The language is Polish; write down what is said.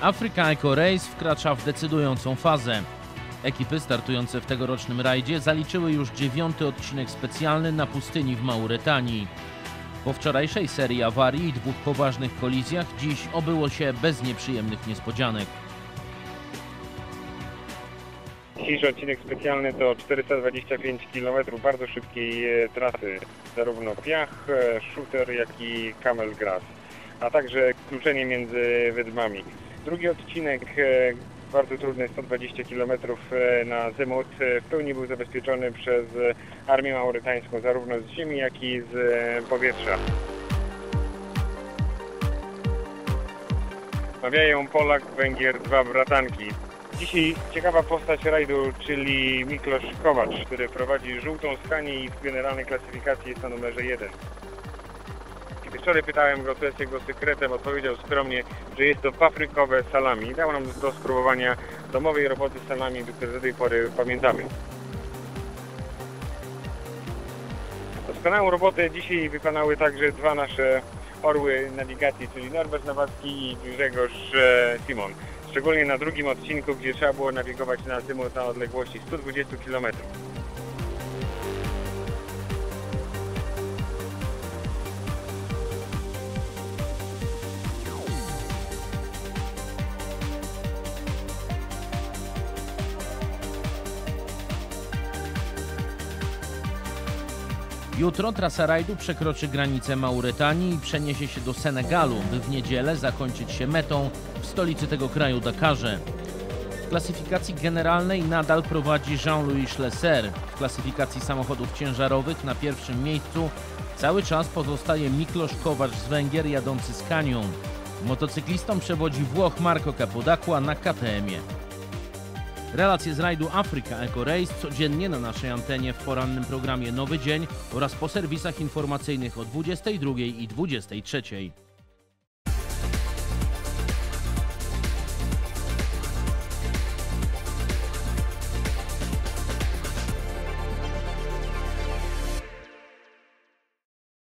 Afryka Eco Race wkracza w decydującą fazę. Ekipy startujące w tegorocznym rajdzie zaliczyły już dziewiąty odcinek specjalny na pustyni w Mauretanii. Po wczorajszej serii awarii i dwóch poważnych kolizjach dziś obyło się bez nieprzyjemnych niespodzianek. Dzisiejszy odcinek specjalny to 425 km bardzo szybkiej e, trasy, zarówno piach, e, shooter, jak i camel grass, a także kluczenie między wydmami. Drugi odcinek, e, bardzo trudny, 120 km na Zymut, e, w pełni był zabezpieczony przez e, Armię Maurytańską, zarówno z ziemi, jak i z e, powietrza. Mawiają Polak, Węgier, dwa bratanki. Dzisiaj ciekawa postać rajdu, czyli Miklosz Kowacz, który prowadzi żółtą skanię i w generalnej klasyfikacji jest na numerze 1. Wczoraj pytałem go, co jest jego sekretem, odpowiedział skromnie, że jest to paprykowe salami. Dał nam do spróbowania domowej roboty salami, które do tej pory pamiętamy. Doskonałą robotę dzisiaj wykonały także dwa nasze orły nawigacji, czyli Norbert Nowacki i Grzegorz e, Simon. Szczególnie na drugim odcinku, gdzie trzeba było nawigować na Zymut na odległości 120 km. Jutro trasa rajdu przekroczy granicę Mauretanii i przeniesie się do Senegalu, by w niedzielę zakończyć się metą w stolicy tego kraju Dakarze. W klasyfikacji generalnej nadal prowadzi Jean-Louis Schlesser. W klasyfikacji samochodów ciężarowych na pierwszym miejscu cały czas pozostaje Miklosz Kowacz z Węgier jadący z Kanią. Motocyklistą przewodzi Włoch Marco Capodacqua na KTM-ie. Relacje z rajdu Afryka Eco Race codziennie na naszej antenie w porannym programie Nowy Dzień oraz po serwisach informacyjnych o 22 i 23.